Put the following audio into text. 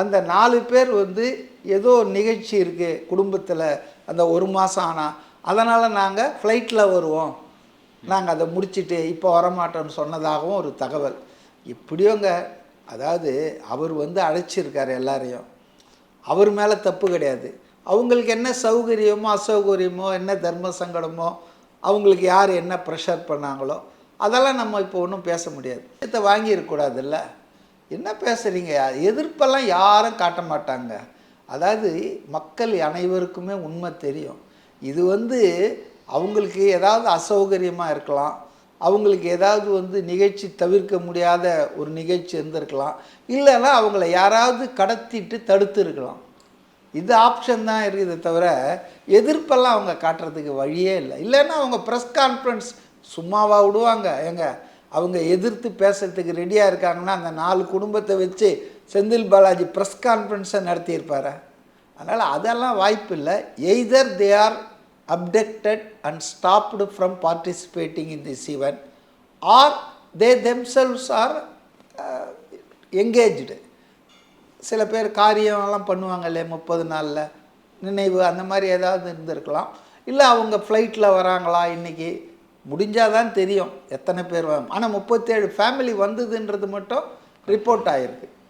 அந்த நாலு பேர் வந்து ஏதோ நிகழ்ச்சி இருக்குது குடும்பத்தில். அந்த ஒரு மாதம் ஆனால் அதனால் நாங்கள் ஃப்ளைட்டில் வருவோம். நாங்கள் அதை முடிச்சுட்டு இப்போ வரமாட்டோம்னு சொன்னதாகவும் ஒரு தகவல். இப்படியோங்க அதாவது அவர் வந்து அழைச்சிருக்கார் எல்லாரையும். அவர் மேலே தப்பு கிடையாது. அவங்களுக்கு என்ன சௌகரியமோ அசௌகரியமோ என்ன தர்ம சங்கடமோ அவங்களுக்கு யார் என்ன ப்ரெஷர் பண்ணாங்களோ அதெல்லாம் நம்ம இப்போ ஒன்றும் பேச முடியாது. இதை வாங்கியிருக்கூடாதுல்ல என்ன பேசுகிறீங்க எதிர்ப்பெல்லாம் யாரும் காட்ட மாட்டாங்க. அதாவது மக்கள் அனைவருக்குமே உண்மை தெரியும். இது வந்து அவங்களுக்கு ஏதாவது அசௌகரியமாக இருக்கலாம். அவங்களுக்கு ஏதாவது வந்து நிகழ்ச்சி தவிர்க்க முடியாத ஒரு நிகழ்ச்சி இருந்திருக்கலாம். இல்லைன்னா அவங்கள யாராவது கடத்திட்டு தடுத்து இருக்கலாம். ஆப்ஷன் தான் இருக்குதே தவிர எதிர்ப்பெல்லாம் அவங்க காட்டுறதுக்கு வழியே இல்லை. இல்லைன்னா அவங்க ப்ரெஸ் கான்ஃபரன்ஸ் சும்மாவாக விடுவாங்க. ஏங்க அவங்க எதிர்த்து பேசுறதுக்கு ரெடியாக இருக்காங்கன்னா அந்த நாலு குடும்பத்தை வச்சு செந்தில் பாலாஜி ப்ரெஸ் கான்ஃபரன்ஸை நடத்தியிருப்பார். அதனால் அதெல்லாம் வாய்ப்பு இல்லை. Either they are abducted and stopped from participating in this event or they themselves are engaged சில பேர் காரியம்லாம் பண்ணுவாங்க இல்லையா முப்பது நாளில்? நினைவு அந்த மாதிரி ஏதாவது இருந்திருக்கலாம். இல்லை அவங்க ஃப்ளைட்டில் வராங்களா இன்றைக்கி முடிஞ்சால் தான் தெரியும் எத்தனை பேர் ஆனால் முப்பத்தேழு ஃபேமிலி வந்ததுன்றது மட்டும் ரிப்போர்ட் ஆகிருக்கு